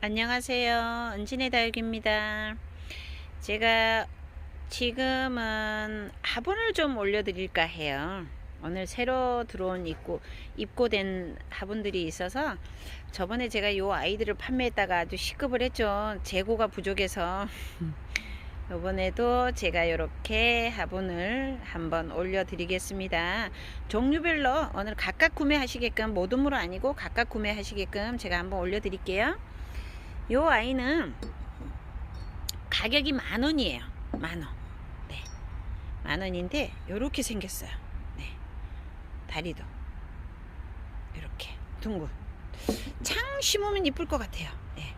안녕하세요. 은진의 다육입니다. 제가 지금은 화분을 좀 올려 드릴까 해요. 오늘 새로 들어온 입고, 입고된 화분들이 있어서 저번에 제가 요 아이들을 판매했다가 아주 시급을 했죠. 재고가 부족해서. 이번에도 제가 이렇게 화분을 한번 올려 드리겠습니다. 종류별로 오늘 각각 구매하시게끔 모둠으로 아니고 각각 구매하시게끔 제가 한번 올려 드릴게요. 요 아이는 가격이 만 원이에요. 만 원. 네. 만 원인데 요렇게 생겼어요. 네. 다리도 이렇게 둥근. 창 심으면 이쁠 것 같아요. 네.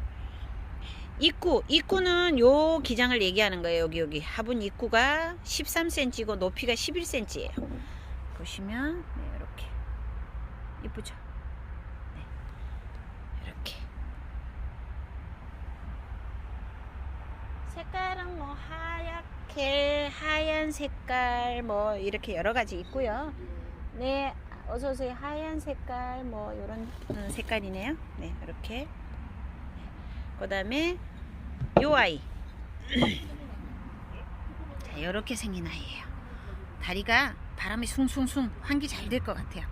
입구, 입구는 요 기장을 얘기하는 거예요. 여기 여기 화분 입구가 13cm고 높이가 11cm예요. 보시면 네, 이렇게 이쁘죠? 네. 이렇게 색깔은 뭐 하얗게 하얀 색깔 뭐 이렇게 여러 가지 있고요. 네, 어서 오세요. 하얀 색깔 뭐 이런 색깔이네요. 네, 이렇게. 그다음에 요 아이. 자, 이렇게 생긴 아이예요. 다리가 바람이 숭숭숭 환기 잘 될 것 같아요.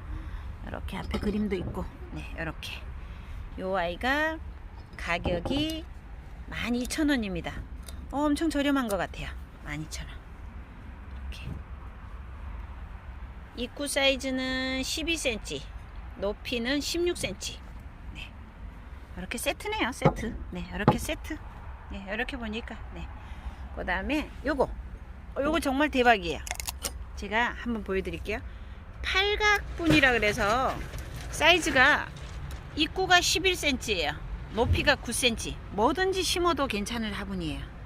이렇게 앞에 그림도 있고, 네, 이렇게. 요 아이가 가격이 12,000원입니다. 어, 엄청 저렴한 것 같아요. 12,000원. 이렇게. 입구 사이즈는 12cm, 높이는 16cm. 네. 이렇게 세트네요, 세트. 네, 이렇게 세트. 네, 이렇게 보니까. 네. 그 다음에 요거. 어, 요거 정말 대박이에요. 제가 한번 보여드릴게요. 팔각분이라 그래서 사이즈가 입구가 11cm예요. 높이가 9cm. 뭐든지 심어도 괜찮을 화분이에요.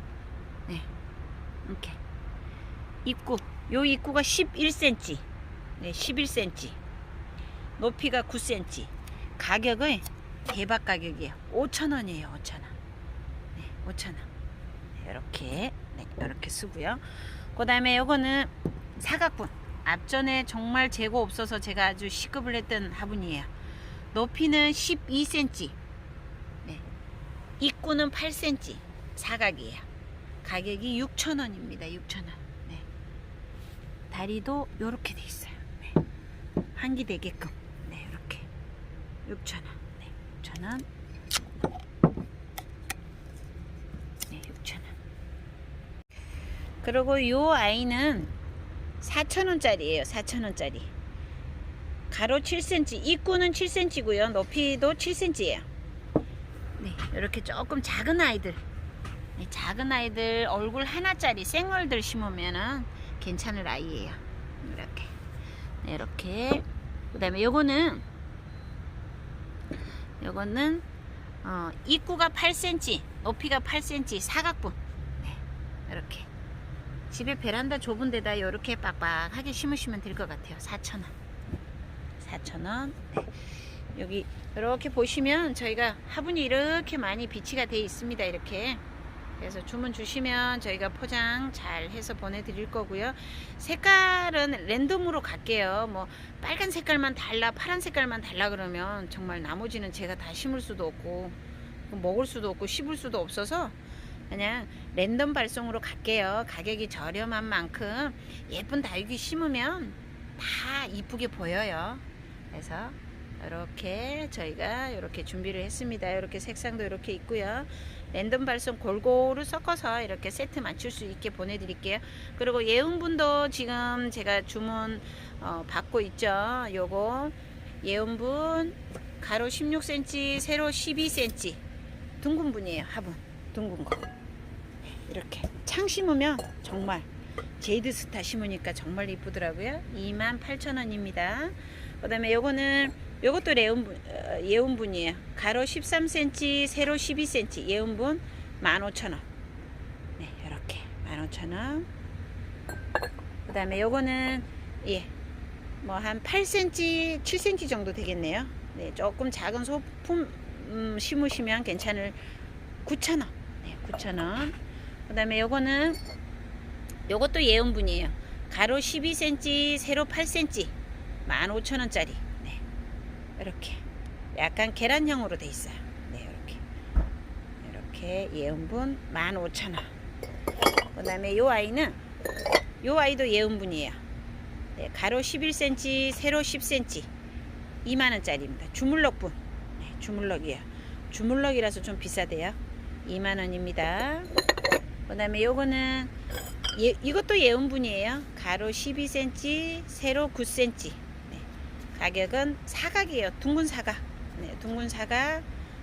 네. 이렇게. 입구. 요 입구가 11cm. 네, 11cm. 높이가 9cm. 가격은 대박 가격이에요. 5,000원이에요. 5,000원. 네, 5,000원. 이렇게 네, 이렇게 쓰고요. 그 다음에 요거는 사각분. 앞전에 정말 재고 없어서 제가 아주 시급을 했던 화분이에요. 높이는 12cm. 네. 입구는 8cm. 사각이에요. 가격이 6,000원입니다. 6,000원. 네. 다리도 요렇게 돼 있어요. 네. 환기 되게끔. 네, 이렇게. 6,000원. 네, 6,000원. 네, 6,000원. 그리고 요 아이는 4,000원짜리예요. 4,000원짜리. 가로 7cm, 입구는 7cm고요. 높이도 7cm예요. 네, 이렇게 조금 작은 아이들, 네, 작은 아이들 얼굴 하나짜리 생얼들 심으면은 괜찮을 아이예요. 이렇게, 네, 이렇게. 그 다음에 요거는 요거는 어, 입구가 8cm, 높이가 8cm 사각분. 네, 이렇게. 집에 베란다 좁은 데다 이렇게 빡빡하게 심으시면 될 것 같아요. 4,000원. 4,000원. 네. 여기 이렇게 보시면 저희가 화분이 이렇게 많이 비치가 되어 있습니다. 이렇게. 그래서 주문 주시면 저희가 포장 잘 해서 보내드릴 거고요. 색깔은 랜덤으로 갈게요. 뭐 빨간 색깔만 달라, 파란 색깔만 달라 그러면 정말 나머지는 제가 다 심을 수도 없고 먹을 수도 없고 씹을 수도 없어서 그냥 랜덤 발송으로 갈게요. 가격이 저렴한 만큼 예쁜 다육이 심으면 다 이쁘게 보여요. 그래서 이렇게 저희가 이렇게 준비를 했습니다. 이렇게 색상도 이렇게 있고요. 랜덤 발송 골고루 섞어서 이렇게 세트 맞출 수 있게 보내드릴게요. 그리고 예운분도 지금 제가 주문 어, 받고 있죠. 요거 예운분 가로 16cm, 세로 12cm 둥근 분이에요. 화분 둥근 거. 이렇게 창 심으면 정말 제이드 스타 심으니까 정말 이쁘더라고요. 28,000원입니다. 그 다음에 요거는 요것도 레온분, 어, 예온분이에요. 가로 13cm, 세로 12cm. 예온분 15,000원. 네, 이렇게 15,000원. 그 다음에 요거는 예, 뭐 한 8cm, 7cm 정도 되겠네요. 네, 조금 작은 소품 음, 심으시면 괜찮을 9,000원. 네, 9,000원. 그 다음에 요거는 요것도 예온분이에요. 가로 12cm, 세로 8cm. 15,000원짜리. 네. 이렇게. 약간 계란형으로 돼 있어요. 네, 이렇게. 이렇게 예은분 15,000원. 그다음에 요 아이는 요 아이도 예은분이에요. 네, 가로 11cm, 세로 10cm. 2만 원짜리입니다. 주물럭분. 네, 주물럭이에요. 주물럭이라서 좀 비싸대요. 2만 원입니다. 그다음에 요거는 예, 이것도 예은분이에요. 가로 12cm, 세로 9cm. 네, 가격은 사각이에요. 둥근 사각. 네, 둥근 사각.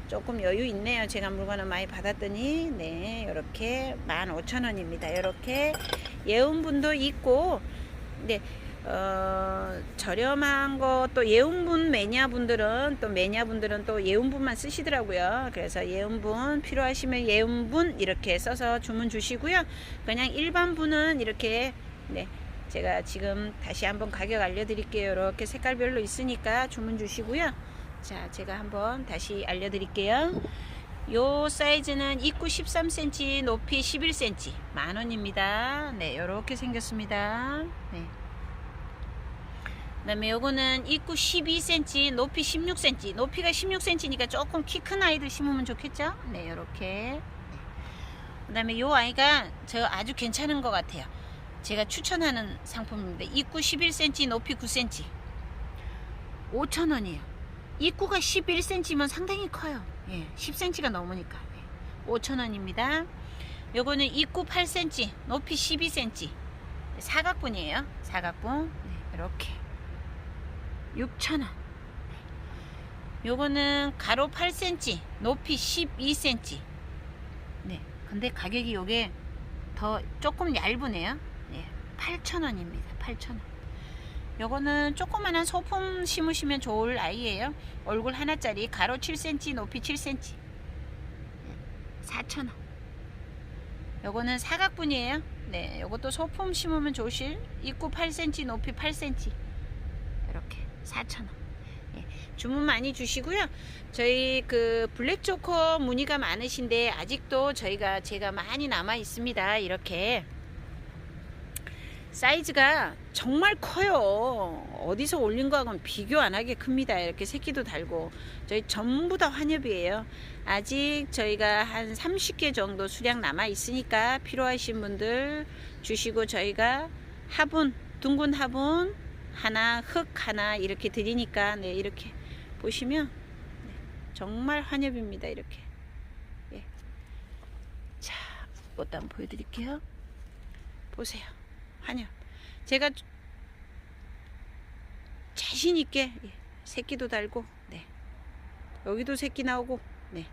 조금 여유 있네요. 제가 물건을 많이 받았더니 네, 이렇게 15,000원입니다. 이렇게 예은분도 있고 네, 어, 저렴한 거또 예운분 매니아분들은 또 매니아분들은 또 예운분만 쓰시더라고요. 그래서 예운분 필요하시면 예운분 이렇게 써서 주문 주시고요. 그냥 일반 분은 이렇게 네 제가 지금 다시 한번 가격 알려드릴게요. 이렇게 색깔별로 있으니까 주문 주시고요. 자 제가 한번 다시 알려드릴게요. 요 사이즈는 입구 13cm, 높이 11cm, 만 원입니다. 네, 이렇게 생겼습니다. 네. 그 다음에 요거는 입구 12cm, 높이 16cm. 높이가 16cm니까 조금 키 큰 아이들 심으면 좋겠죠? 네, 요렇게. 그 다음에 요 아이가 저 아주 괜찮은 것 같아요. 제가 추천하는 상품입니다. 입구 11cm, 높이 9cm. 5,000원이에요. 입구가 11cm면 상당히 커요. 예, 10cm가 넘으니까. 네. 5,000원입니다. 요거는 입구 8cm, 높이 12cm. 사각분이에요. 사각분. 네, 이렇게. 6,000원. 요거는 가로 8cm, 높이 12cm. 네. 근데 가격이 요게 더 조금 얇으네요. 네. 8,000원입니다. 8,000원. 요거는 조그만한 소품 심으시면 좋을 아이예요. 얼굴 하나짜리 가로 7cm, 높이 7cm. 4,000원. 요거는 사각분이에요. 네, 요것도 소품 심으면 좋으실 입구 8cm, 높이 8cm. 이렇게 4,000원. 예, 주문 많이 주시고요. 저희 그 블랙초코 문의가 많으신데 아직도 저희가 제가 많이 남아 있습니다. 이렇게 사이즈가 정말 커요. 어디서 올린 거하고는 비교 안 하게 큽니다. 이렇게 새끼도 달고 저희 전부 다 환엽이에요. 아직 저희가 한 30개 정도 수량 남아 있으니까 필요하신 분들 주시고 저희가 화분 둥근 화분 하나 흙 하나 이렇게 드리니까 네 이렇게 보시면 네, 정말 환엽입니다. 이렇게 예. 자, 이것도 한번 보여드릴게요. 보세요. 환엽. 제가 자신 있게 예, 새끼도 달고 네. 여기도 새끼 나오고 네.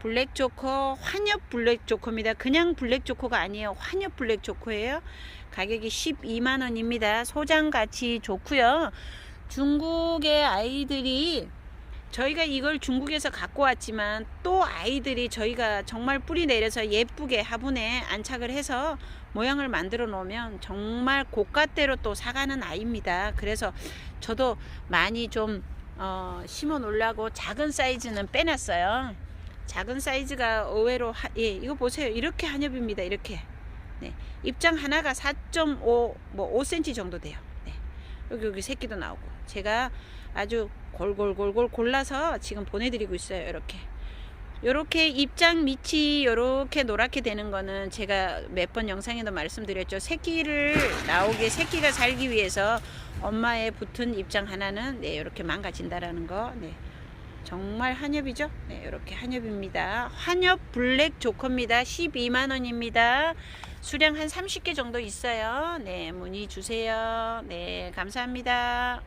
블랙 초코 환엽 블랙 초코입니다. 그냥 블랙 초코가 아니에요. 환엽 블랙 초코예요. 가격이 12만 원입니다. 소장 가치 좋고요. 중국의 아이들이 저희가 이걸 중국에서 갖고 왔지만 또 아이들이 저희가 정말 뿌리 내려서 예쁘게 화분에 안착을 해서 모양을 만들어 놓으면 정말 고가대로 또 사가는 아이입니다. 그래서 저도 많이 좀 어, 심어 놓으려고 작은 사이즈는 빼놨어요. 작은 사이즈가 의외로 하, 예, 이거 보세요. 이렇게 한엽입니다. 이렇게. 네. 입장 하나가 4.5 뭐 5cm 정도 돼요. 네. 여기 여기 새끼도 나오고. 제가 아주 골골골골 골라서 지금 보내드리고 있어요. 이렇게. 요렇게 입장 밑이 요렇게 노랗게 되는 거는 제가 몇 번 영상에도 말씀드렸죠. 새끼를 나오게 새끼가 살기 위해서 엄마의 붙은 입장 하나는 네, 이렇게 망가진다라는 거. 네. 정말 한엽이죠? 네, 이렇게 한엽입니다. 한엽 블랙 조커입니다. 12만 원입니다. 수량 한 30개 정도 있어요. 네, 문의 주세요. 네, 감사합니다.